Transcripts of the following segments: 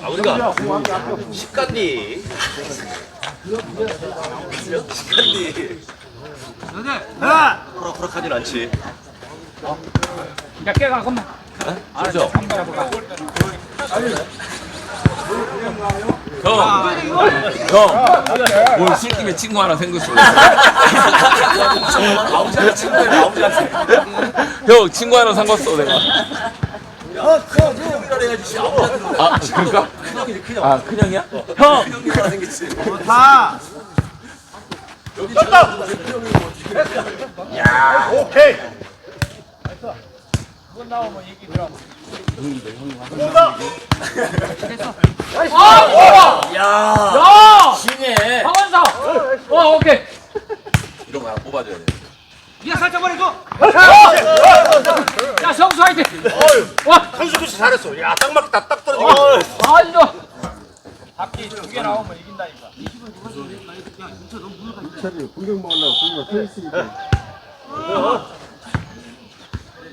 아, 우리가 식간디. 식간디. 호락호락하진 않지. 야, 깨가, 그만. 그죠? 형, 형, 오늘 술김에 친구 하나 생겼어. 아버지한테 친구야, 아버지한테. 형, 친구 하나 생겼어, 내가. 형이라 해야지. 아버지한테. 아, 그러니까? 큰형이지, 큰형. 아, 큰형이야? 형! 형이 하나 생겼지. 다. 여기 떴다! 큰형이 뭐지? 야, 오케이. 아, 야, 야! 신해. 박원사! 어, 오케이. 이런 거 하나 뽑아줘야 돼. 니가 살짝 버리고. 야, 성수 화이팅! 와! 선수 교체 잘했어. 야, 딱 맞다, 딱 떨어지고. 아, 이거. 차라리 구경 먹으려고 구경 서 있으니까.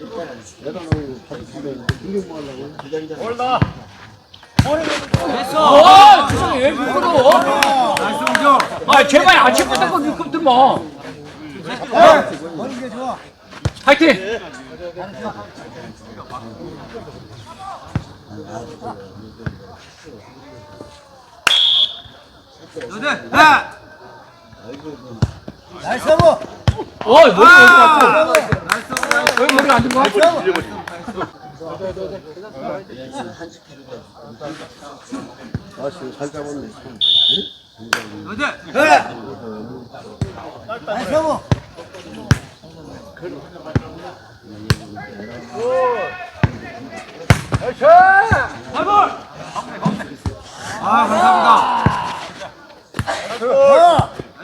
내가 나오고 같이 구경 구경 먹으려고 기다리자. 올라. 어, 주성이 왜 부끄러워? 아, 제발 안 치고 있다고 니금 들마. 화이팅! 너네. 하. 나이스 보. 어, 머리 어디 갔어? 왜 머리가 안 들어? 아씨 잘 잡았네. 아, 감사합니다.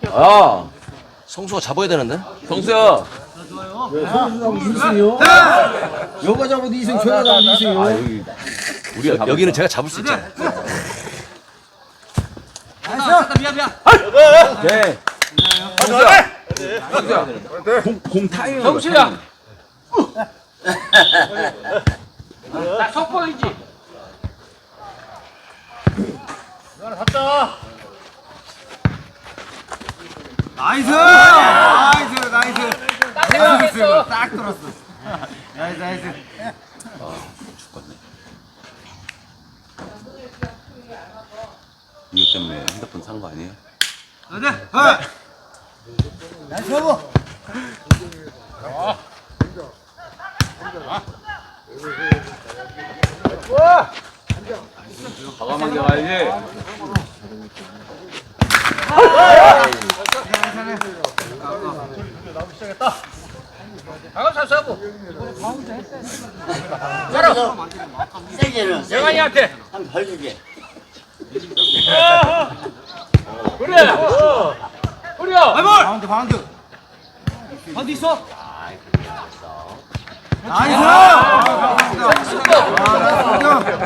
네. 아, 성수가 잡아야 되는데? 성수야. 선수하고 이승이요. 여가 잡아도 이승, 저가 잡아도 이승이요. 아, 여기. 우리가 잡 여기는 제가 잡을 수 있잖아. 나이스. 미안 미안. 네. 성수야. 성수야. 공, 공 타이밍. 성수야! 나 속보이지? 나 이스. 나이스. 나이스. 딱 들어갔어. 딱 들었어. 나이스 나이스. 이것 때문에 핸드폰 산 거 아니에요? 하. 나이스 보. 과감하게 가야지. 세게는 영환이한테. 한 벌주게. 그래! 그래! 바운드 바운드. 바운드 있어. 나이스. 공격하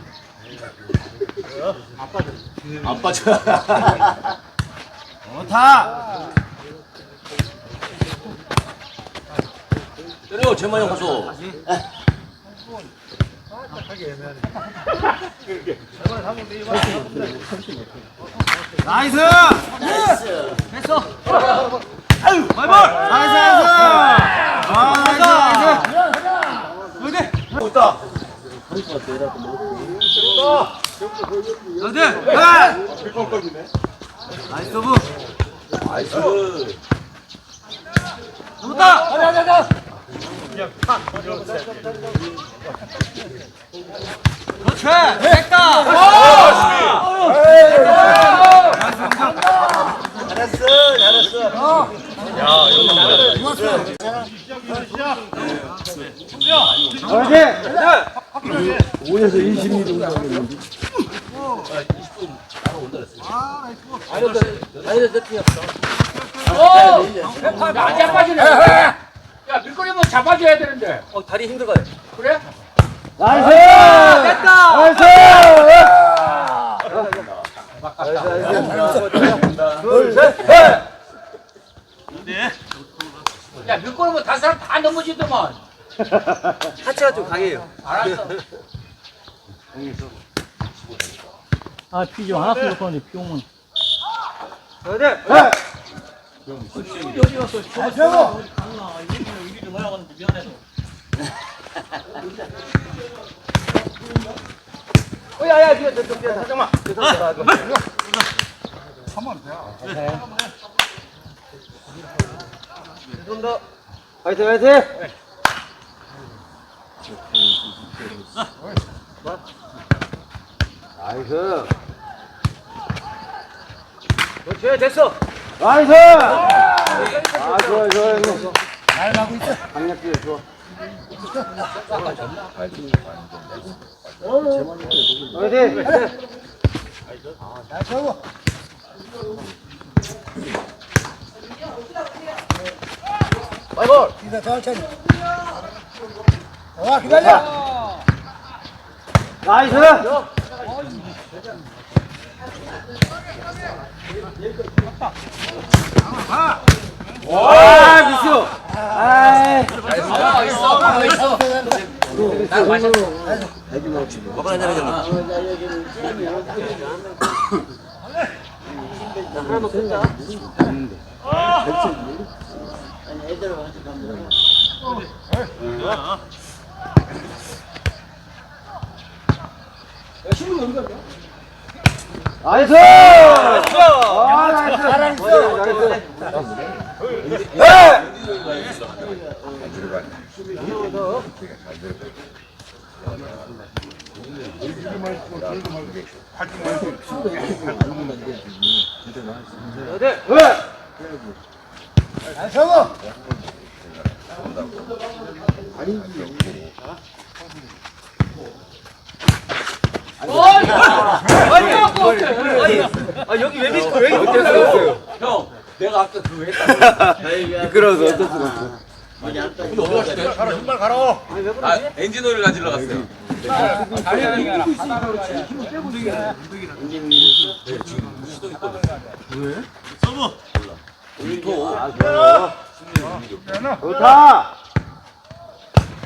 아빠 저. 좋다. 때려, 재만형 가서. 나이스. 나이스. 됐어. 나이스 나이스 아 나이스 나이스 좋다. 나이스 나이스 서브 나이스. 넘었다 가자 가자. 그렇지. 됐다. 잘했어, 잘했어. 5에서 20mm 정도 어! 안 잡아주네 야 밀거리 뭐 잡아줘야 되는데 어 다리 힘들어요. 그래? 나이스! 됐다 나이스! 야 밀거리 뭐 다른 사람 다 넘어지더만 하체가 좀 강해요. 알았어 아, 피지 하나 쓰고 그러는데 피 오면. 야 야 뒤에 저쪽 뒤에 잠깐만. 좀더 화이팅 화이팅. 나이스. 그렇지 됐어. 나이스! 아, 좋아, 좋아, 좋아. 잘 가고 있어. 강력해, 좋아. 화이팅! 파이볼. 나이스! 와, 미스! 아이. 아 있어 아 있어 나 마셨어 먹으라 내려잖아. 하나만 끊자. 아니, 애들 와서 가면 나이스! 아, 나이스! 아니 아니 아 여기 왜 미스터 왜 이렇게 형, 내가 아까 그거 했다. 미끄러워서 어쩔 수가 없어. 근데 어디 갔을 때? 아 엔진 오일 가지러 갔어요. 좋다!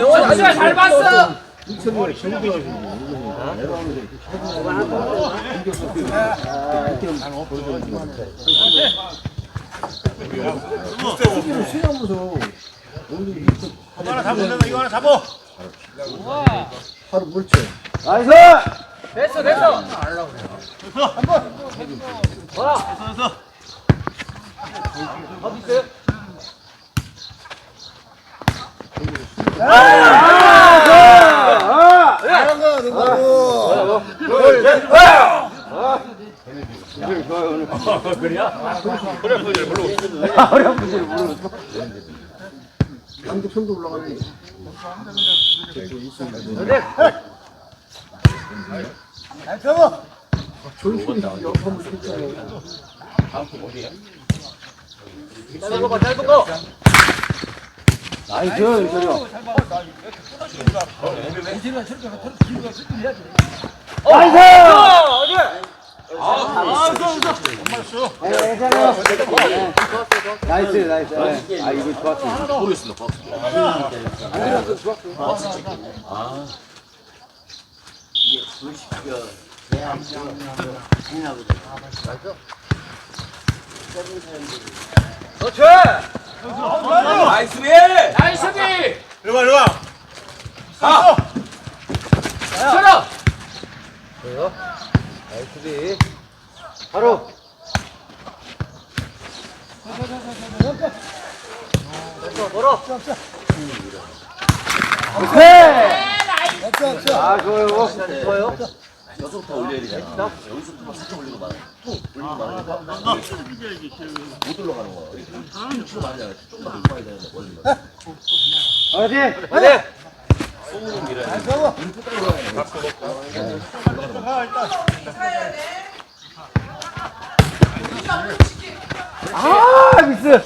영원히 아줌마 잘 봤어. 이거 하나 잡아 내가 이거 하나 잡아 바로 물쳐. 나이스! 됐어 됐어. 됐어 됐어 됐어. 어디 있어요? 짧은 거 짧은 거 짧은 거 아니 저 저요. 나이스! 아니 괜찮아요. 나이스 나이스. 네. 아 이거 좋았어. 모르겠습니다. 박수. 그렇지! 나이스 비! 나이스 비! 이리와 이리와 가! 쳐라! 그래요? 나이스 비 바로 됐어 걸어 오케이! 네, 나이스! 아 좋아요 좋아요 여기서부터 올려야 되잖아. 여기서부터 살짝 올리고 말아. 또 올리고 말아. 못 올라가는 거야. 이렇게 쭉 말이야. 조금만 올라가야 되는데 원래. 어디? 어디? 소문은 밀어야 돼. 이렇게 딱 올라가야 아 미스.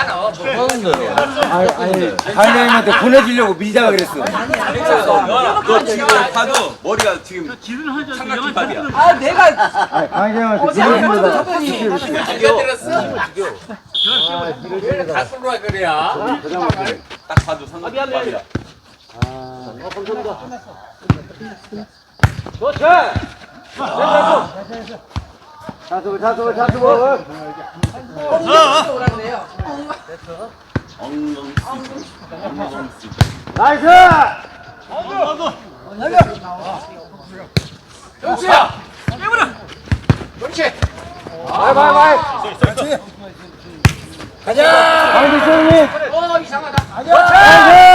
괜찮아. 하는데요. 아니, 아니, 관장님한테 보내주려고 밀다가 그랬어. 너너 지금 봐도 머리가 지금 삼각김밥이야. 아 내가 아니, 관장님한테 보내주려고 밀다가 안 들었어. 왜 가슴으로 할 거냐? 딱 봐도 삼각김밥이야. 그랬어. 자수고, 자수고, 자수고. 엉덩이부터 오라는데요. 엉덩 엉덩이! 엉덩 날려! 역시! 깨물어! 그렇지! 바이 바이 바이! 가자! 가자! 가자! 가자! 가자! 가자! 가자! 가자! 가자! 가자! 가자! 가자! 가자! 가자! 가자! 가자! 가자! 가자!